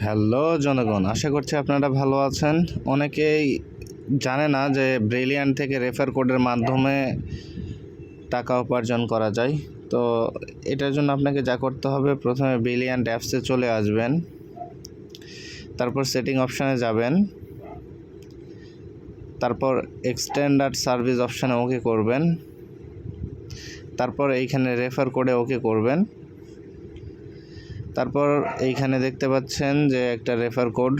Hello জনগণ, আশা করছি আপনারা ভালো আছেন। অনেকেই জানে না যে ব্রিলিয়ান্ট থেকে রেফার কোডের মাধ্যমে টাকা উপার্জন করা যায়। তো এটার জন্য আপনাকে যা করতে হবে, প্রথমে ব্রিলিয়ান্ট অ্যাপসে চলে আসবেন। তারপর সেটিং অপশানে যাবেন। তারপর এক্সটেন্ডার্ড সার্ভিস অপশানে ওকে করবেন। তারপর এইখানে রেফার কোডে ওকে করবেন। তারপর এইখানে দেখতে পাচ্ছেন যে একটা রেফার কোড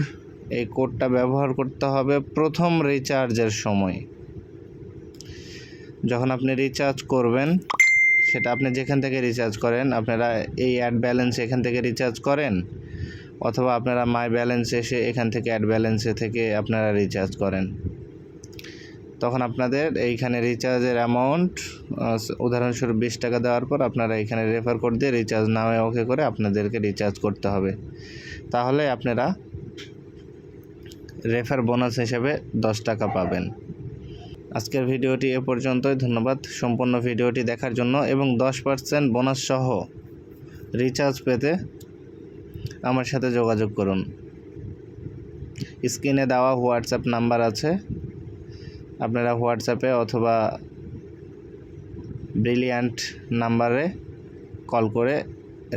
এই কোডটা ব্যবহার করতে হবে প্রথম রিচার্জের সময়। যখন আপনি রিচার্জ করবেন, সেটা আপনি যেখান থেকে রিচার্জ করেন, আপনারা এই অ্যাড ব্যালেন্স এখান থেকে রিচার্জ করেন, অথবা আপনারা মাই ব্যালেন্স এসে এখান থেকে অ্যাড ব্যালেন্সে থেকে আপনারা রিচার্জ করেন। তখন আপনাদের এইখানে রিচার্জের অ্যামাউন্ট উদাহরণস্বরূপ বিশ টাকা দেওয়ার পর আপনারা এখানে রেফার কোড দিয়ে রিচার্জ নামে ওকে করে আপনাদেরকে রিচার্জ করতে হবে। তাহলে আপনারা রেফার বোনাস হিসেবে দশ টাকা পাবেন। আজকের ভিডিওটি এ পর্যন্তই, ধন্যবাদ। সম্পূর্ণ ভিডিওটি দেখার জন্য এবং দশ পার্সেন্ট বোনাস সহ রিচার্জ পেতে আমার সাথে যোগাযোগ করুন। স্ক্রিনে দেওয়া হোয়াটসঅ্যাপ নাম্বার আছে। আপনারা হোয়াটসঅ্যাপে অথবা ব্রিলিয়ান্ট নাম্বারে কল করে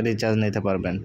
রিচার্জ নিতে পারবেন।